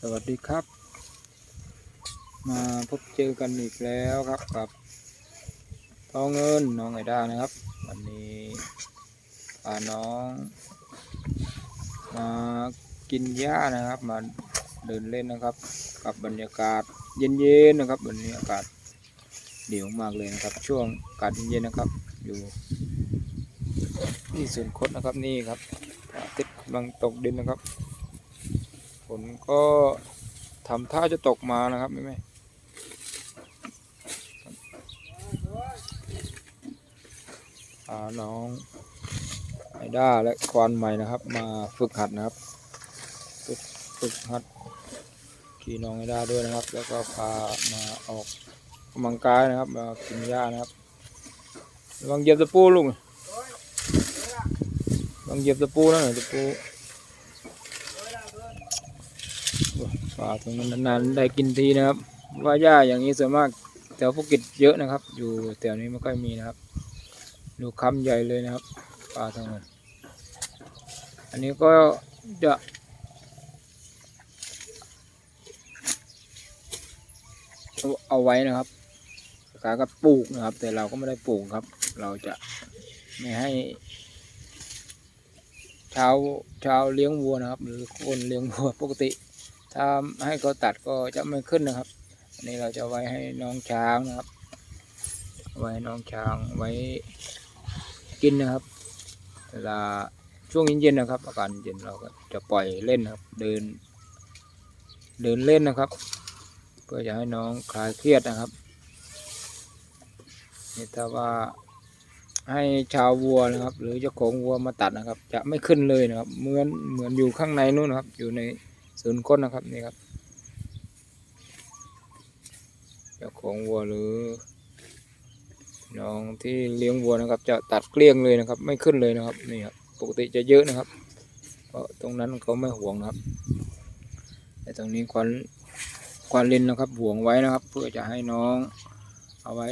สวัสดีครับ มาพบเจอกันอีกแล้วครับกับทองเงินน้องไอด้านะครับ วันนี้พาน้อง มากินหญ้านะครับ มาเดินเล่นนะครับ กับบรรยากาศเย็นๆนะครับ วันนี้อากาศเดี่ยวมากเลยนะครับ ช่วงอากาศเย็นๆนะครับ อยู่ที่สวนคดนะครับนี่ครับอาทิตย์กำลังตกดินนะครับ ฝนก็ทำท่าจะตกมานะครับไม่ไม่พาน้องไอด้าและควานใหม่นะครับ มาฝึกหัดนะครับฝึกฝึกหัดขี่น้องไอด้าด้วยนะครับ แล้วก็พามาออกกำลังกายนะครับมากินหญ้านะครับระวังเหยียบตะปูลูกระวังเหยียบตะปูนะหน่อยตะปู ปลาตรงนั้นนานๆได้กินทีนะครับว่าหญ้าอย่างนี้ส่วนมากแถวภูเก็ตเยอะนะครับ อยู่แถวนี้ไม่ค่อยมีนะครับ ดูคำใหญ่เลยนะครับปลาตรงนั้นอันนี้ก็จะเอาไว้นะครับคล้ายกับปลูกนะครับ แต่เราก็ไม่ได้ปลูกครับ เราจะไม่ให้ชาวชาวเลี้ยงวัวนะครับ หรือคนเลี้ยงวัวปกติ ถ้าให้เขาตัดก็จะไม่ขึ้นนะครับ อันนี้เราจะไว้ให้น้องช้างนะครับ ไว้ให้น้องช้างไว้กินนะครับ เวลาช่วงเย็นๆนะครับ อากาศเย็นเราก็จะปล่อยเล่นนะครับ เดิน เดินเล่นนะครับ เพื่อจะให้น้องคลายเครียดนะครับนี่ถ้าว่าให้ชาววัวนะครับ หรือเจ้าของวัวมาตัดนะครับ จะไม่ขึ้นเลยนะครับ เหมือนเหมือนอยู่ข้างในนู้นนะครับ อยู่ใน ศูนย์ค้นนะครับนี่ครับเจ้าของวัวหรือน้องที่เลี้ยงวัวนะครับ จะตัดเกลี้ยงเลยนะครับ ไม่ขึ้นเลยนะครับนี่ครับปกติจะเยอะนะครับ เพราะตรงนั้นเขาไม่ห่วงนะครับแต่ตรงนี้ควันควันลินนะครับห่วงไว้นะครับ เพื่อจะให้น้องเอาไว้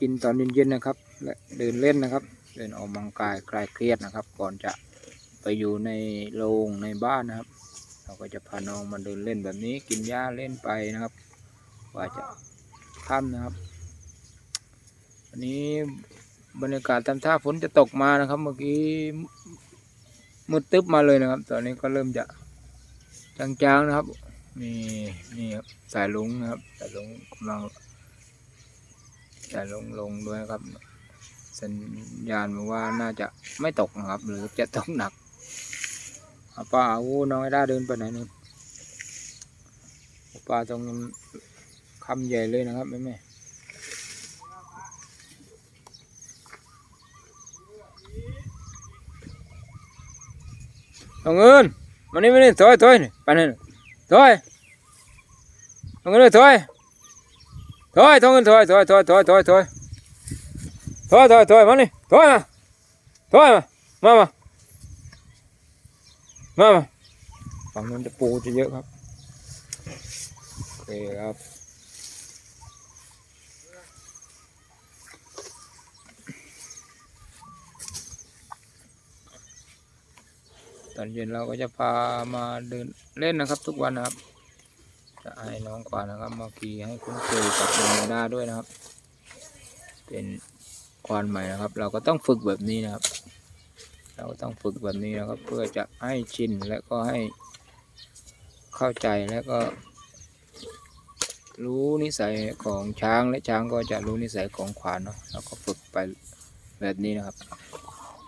กินตอนเย็นๆนะครับและเดินเล่นนะครับ เดินออกกำลังกายคลายเครียดนะครับ ก่อนจะ ไปอยู่ในโรงในบ้านนะครับ เราก็จะพาน้องมาเดินเล่นแบบนี้กินหญ้าเล่นไปนะครับ ว่าจะค่ำนะครับวันนี้บรรยากาศตามท่าฝนจะตกมานะครับ เมื่อกี้มืดตึ๊บมาเลยนะครับ ตอนนี้ก็เริ่มจะจางๆนะครับนี่นี่ครับสายลุงนะครับสายลุงกำลังสายลุงลงด้วยครับ สัญญาณบอกว่าน่าจะไม่ตกนะครับ หรือจะตกหนัก เอาป้าอู้น้องไอ้ด้าเดินไปไหนนู่นป้าตรงคำใหญ่เลยนะครับแม่แม่ตองเงินมานี่มานี่ถอยถอยนี่ไปนี่ถอยตองเงินถอยถอยตองเงินถอยถอยถอยถอยถอยถอยถอยถอยถอยมานี่ถอยมาถอยมามามา มาฝั่งนู้นจะปูจะเยอะครับโอเคครับตอนเย็นเราก็จะพามาเดินเล่นนะครับ ทุกวันนะครับ จะให้น้องขวานนะครับมาขี่ให้คุ้นเคยกับน้องด้าด้วยนะครับ เป็นควานใหม่นะครับ เราก็ต้องฝึกแบบนี้นะครับ เราก็ต้องฝึกแบบนี้นะครับ เพื่อจะให้ชินและก็ให้เข้าใจและก็รู้นิสัยของช้างและช้างก็จะรู้นิสัยของขวานเนาะเราก็ฝึกไปแบบนี้นะครับ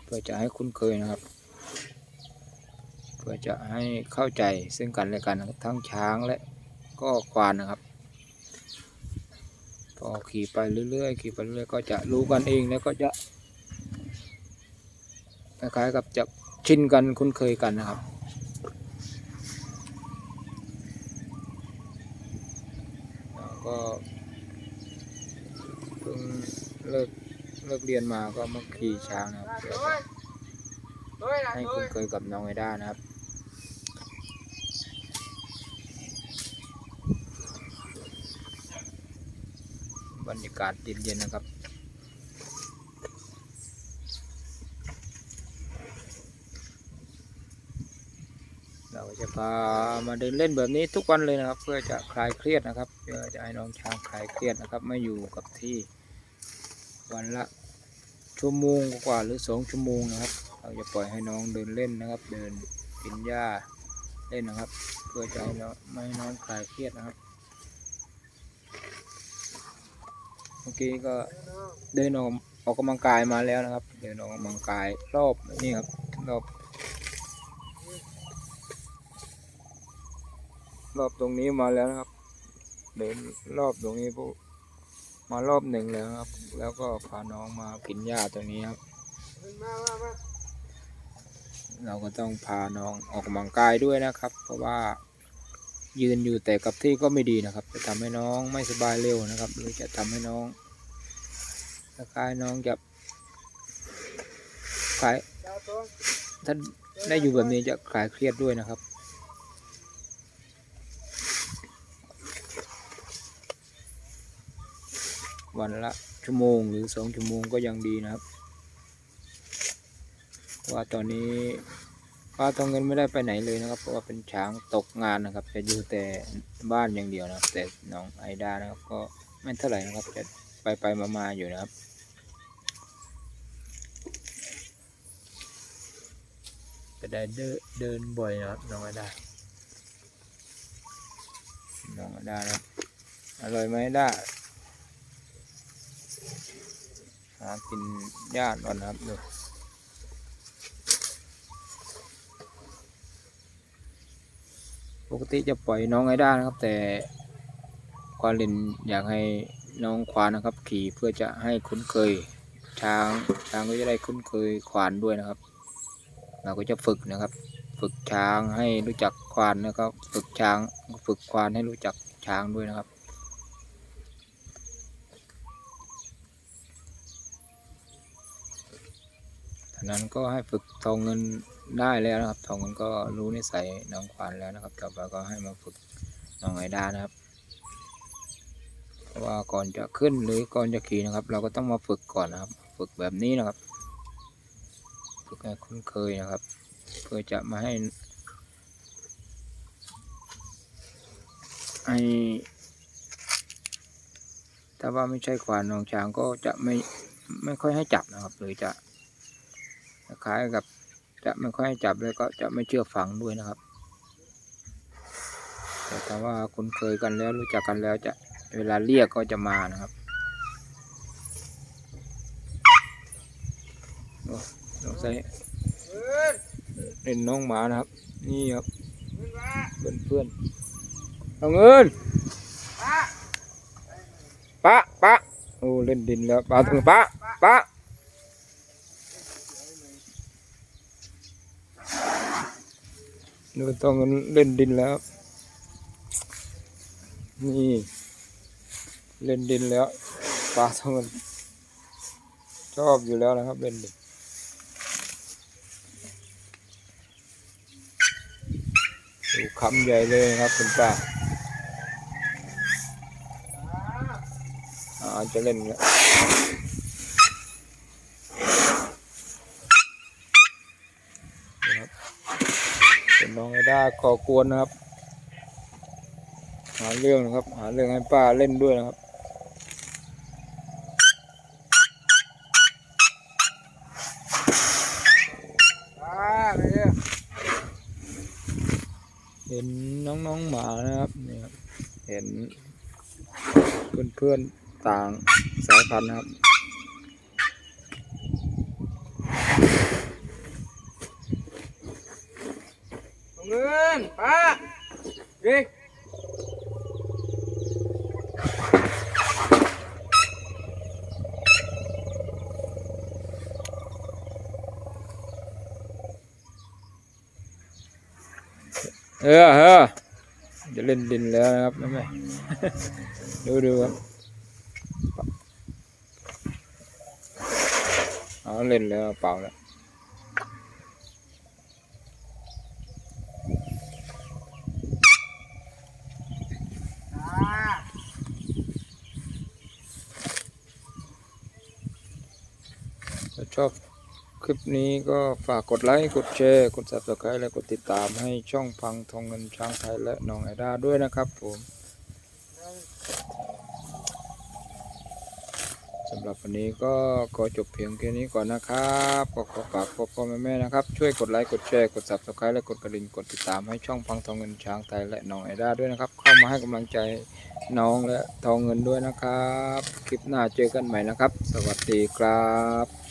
เพื่อจะให้คุ้นเคยนะครับ เพื่อจะให้เข้าใจซึ่งกันและกันทั้งช้างและก็ควานนะครับ พอขี่ไปเรื่อยๆขี่ไปเรื่อยๆก็จะรู้กันเองแล้วก็จะ คล้ายๆกับจะชินกันคุ้นเคยกันนะครับ ก็เพิ่งเลิกเลิกเรียนมาก็มาขี่ช้างนะครับให้คุ้นเคยกับน้องไอด้านะครับบรรยากาศเย็นๆนะครับ เรา ก็ จะพามาเดินเล่นแบบนี้ทุกวันเลยนะครับ เพื่อจะคลายเครียดนะครับ เพื่อจะให้น้องช้างคลายเครียดนะครับ ไม่อยู่กับที่วันละชั่วโมงกว่าหรือสองชั่วโมงนะครับ เราจะปล่อยให้น้องเดินเล่นนะครับ เดินกินหญ้าเล่นนะครับ เพื่อจะให้น้องไม่ให้น้องคลายเครียดนะครับเมื่อกี้ก็เดินออกออกกำลังกายมาแล้วนะครับ เดินออกกำลังกายรอบนี่ครับรอบ รอบตรงนี้มาแล้วนะครับ เดินรอบตรงนี้ปุ๊บมารอบหนึ่งแล้วครับ แล้วก็พาน้องมากินหญ้าตรงนี้ครับ เราก็ต้องพาน้องออกกำลังกายด้วยนะครับ เพราะว่ายืนอยู่แต่กับที่ก็ไม่ดีนะครับ จะทำให้น้องไม่สบายเร็วนะครับ หรือจะทำให้น้องคล้ายน้องจะคลายถ้าได้อยู่แบบนี้จะคลายเครียดด้วยนะครับ วันละชั่วโมงหรือสองชั่วโมงก็ยังดีนะครับเพราะว่าตอนนี้ป้าทองเงินไม่ได้ไปไหนเลยนะครับ เพราะว่าเป็นช้างตกงานนะครับ จะอยู่แต่บ้านอย่างเดียวนะครับ แต่น้องไอดานะครับ ก็ไม่เท่าไหร่นะครับจะไปไปมามาๆอยู่นะครับจะได้เดินเดินบ่อยนะครับน้องไอดาน้องไอดานะครับอร่อยไหมไอดา หากินหญ้าก่อนนะครับดูปกติจะปล่อยน้องไอด้านะครับ แต่ควาลินอยากให้น้องควานนะครับ ขี่เพื่อจะให้คุ้นเคย ช้างช้างก็จะได้คุ้นเคยควานด้วยนะครับ เราก็จะฝึกนะครับ ฝึกช้างให้รู้จักควานนะครับ ฝึกช้างฝึกควานให้รู้จักช้างด้วยนะครับ นั้นก็ให้ฝึกทองเงินได้แล้วนะครับทองเงินก็รู้นิสัยน้องควานแล้วนะครับต่อไปก็ให้มาฝึกน้องไอดานะครับว่าก่อนจะขึ้นหรือก่อนจะขี่นะครับ เราก็ต้องมาฝึกก่อนนะครับ ฝึกแบบนี้นะครับ ฝึกให้คุ้นเคยนะครับ เพื่อจะมาให้ให้ถ้าว่าไม่ใช่ควานน้องช้างก็จะไม่ไม่ค่อยให้จับนะครับหรือจะ คล้ายกับจะไม่ค่อยจับเลยก็จะไม่เชื่อฟังด้วยนะครับ แต่ถ้าว่าคุ้นเคยกันแล้วรู้จักกันแล้วจะเวลาเรียกก็จะมานะครับโอ้สงสัยเล่นน้องหมานะครับ นี่ครับเพื่อนเพื่อนเอาเงินปะปะโอ้เล่นดินแล้วปะถึงปะปะ ดูต้องเล่นดินแล้ว นี่ เล่นดินแล้วปลาต้องชอบอยู่แล้วนะครับ เล่นดินดูคำใหญ่เลยนะครับคุณป้าอาจจะเล่นแล้วนะครับ เป็นน้องไอ ด้าก่อกวนนะครับ หาเรื่องนะครับ หาเรื่องให้ป้าเล่นด้วยนะครับเห็นน้องๆหมานะครับนี่ครับเห็นเพื่อนๆต่างสายพันธุ์นะครับ เงินป้าดิเออเออจะเล่นดินแล้วนะครับแม่แม่ดูดูครับเอาเล่นแล้วเปล่าแล้ว ชอบคลิปนี้ก็ฝากกดไลค์ กดแชร์ กด subscribe และกดติดตามให้ช่องพังทองเงินช้างไทยและน้องไอด้าด้วยนะครับผมสำหรับวันนี้ก็ขอจบเพียงแค่นี้ก่อนนะครับก็ขอฝากพ่อพ่อแม่แม่นะครับ ช่วยกดไลค์กดแชร์กด subscribe และกดกระดิ่งกดติดตามให้ช่องพังทองเงินช้างไทยและน้องไอด้าด้วยนะครับ เข้ามาให้กำลังใจน้องและทองเงินด้วยนะครับ คลิปหน้าเจอกันใหม่นะครับ สวัสดีครับ